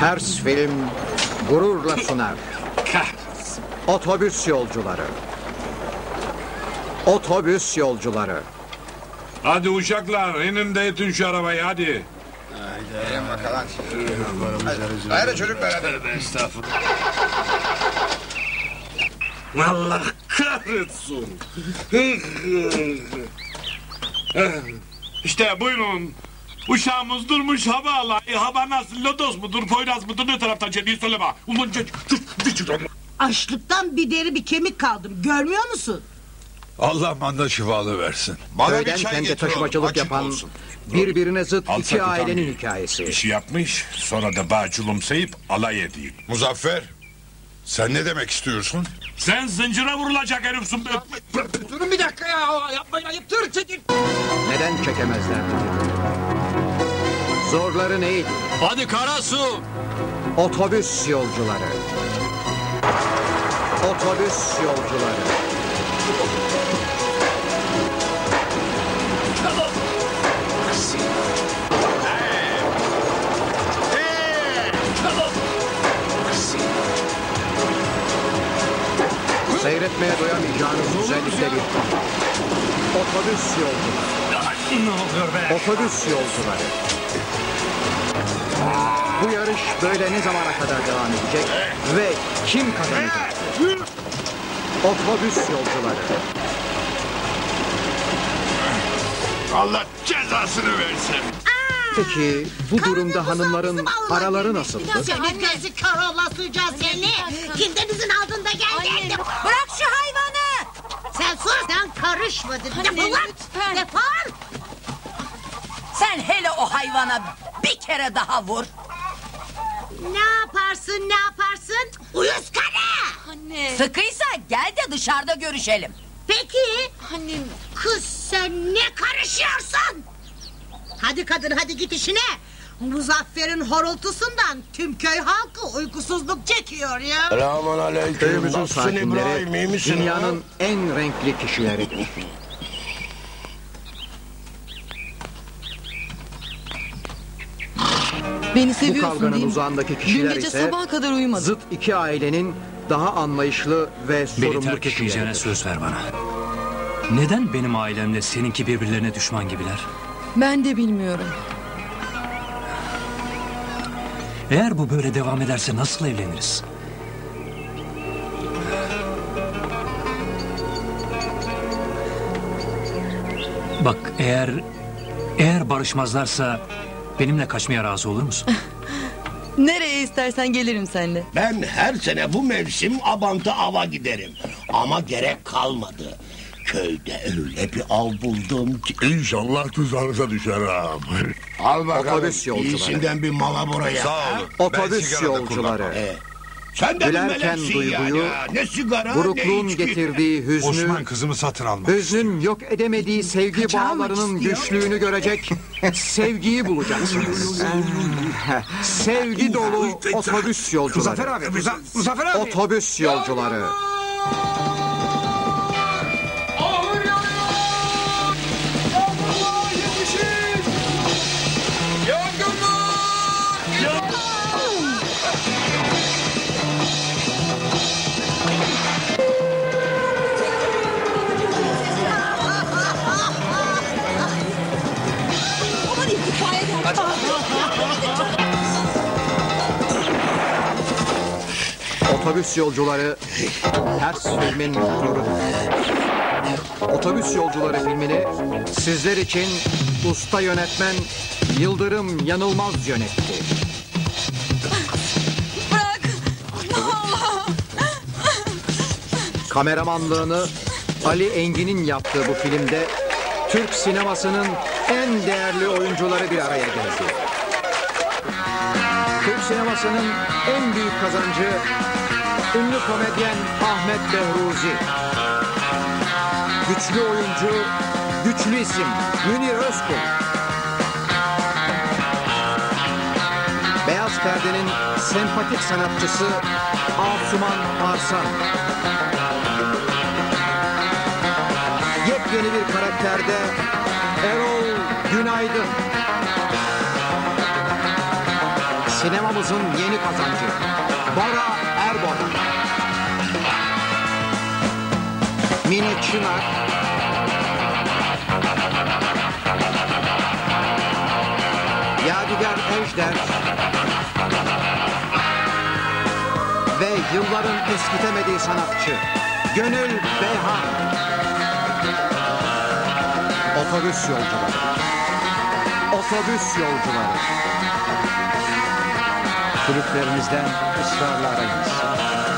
Hers Film gururla sunar. Otobüs yolcuları. Otobüs yolcuları. Hadi uşaklar inin de itin şu arabayı hadi. Hayır çocuklar hadi. Allah kahretsin. işte buyurun. Uşağımız durmuş hava alayı. Hava nasıl? Lodos mudur? Poyraz mudur? Ne taraftan çeliği söyleme. Ulan çek. Dur. Bir çık. Açlıktan bir deri bir kemik kaldım. Görmüyor musun? Allah manda şifalı versin. Bana Köyden bir çay oğlum, taşımacılık yapan olsun. birbirine zıt Al iki ailenin hikayesi. İşi yapmış. Sonra da bağcılımsayıp alay edeyim. Muzaffer, sen ne demek istiyorsun? Sen zincire vurulacak herifsin. Durun bir dakika ya. Yapmayın ayıptır. Neden birbirini? Zorları neydi? Hadi Karasu. Otobüs yolcuları. Otobüs yolcuları. Seyretmeye doyamayacağınız film. Otobüs yolcuları. Ne oluyor be? Otobüs yolcuları. Bu yarış böyle ne zamana kadar devam edecek ve kim kazanacak? Otobüs yolcuları. Allah cezasını versin. Peki bu durumda hanımların araları nasıldı? Senin gözü kör olasıca seni. Kimdenizin altında geldi. Bırak şu hayvanı. Sen sus. Sen karışmadın. Defol lan. lütfen. Defol. Sen hele o hayvana bir kere daha vur. Ne yaparsın ne yaparsın? Uyuz karı. Anne. Sıkıysa gel de dışarıda görüşelim. Peki. Annem. Kız sen ne karışıyorsun? Hadi kadın hadi git işine. Muzaffer'in horultusundan tüm köy halkı uykusuzluk çekiyor ya. Selamun aleyküm. Köyümüzün sakinleri dünyanın en renkli kişileridir. Beni Bu seviyorsun kavganın değil mi? uzağındaki Dün kişiler gece ise sabaha kadar uyumadım. zıt iki ailenin daha anlayışlı ve Beni sorumlu terk etmeyeceğine kişileridir. söz ver bana. Neden benim ailemle seninki birbirlerine düşman gibiler? Ben de bilmiyorum. Eğer bu böyle devam ederse nasıl evleniriz? Bak eğer eğer barışmazlarsa benimle kaçmaya razı olur musun? Nereye istersen gelirim seninle. Ben her sene bu mevsim Abant'a ava giderim. Ama gerek kalmadı. Köyde öyle bir av buldum ki. İnşallah tuzağınıza düşerim. Al bakalım. Otobüs yolcuları. İyisinden bir mala buraya. Sağ olun. Otobüs yolcuları. kullanmam. Sen de Gülerken duyguyu, yani. Ne sigara ne burukluğun içki. getirdiği hüznü, Osman kızımı satın almak hüznün yok edemediği sevgi bağlarının güçlüğünü görecek, sevgiyi bulacaksınız. sevgi dolu otobüs yolcuları. abi. Muzaffer abi. Otobüs yolcuları. Otobüs yolcuları ters filmin nurları. Otobüs yolcuları filmini sizler için usta yönetmen Yıldırım Yanılmaz yönetti. Bırak. Kameramanlığını Ali Engin'in yaptığı bu filmde Türk sinemasının en değerli oyuncuları bir araya geldi. Türk sinemasının en büyük kazancı ünlü komedyen Ahmet Behruzi. Güçlü oyuncu, güçlü isim Münir Özkul. Beyaz perdenin sempatik sanatçısı Asuman Arsan. Yepyeni bir karakterde Erol Günaydın. Sinemamızın yeni kazancı. Bora Erboran. Mine Çınar. Yadigar Ejder. Ve yılların eskitemediği sanatçı. Gönül Beyhan. Otobüs yolcuları. Otobüs yolcuları. Kulüplerinizden ısrarla arayınız.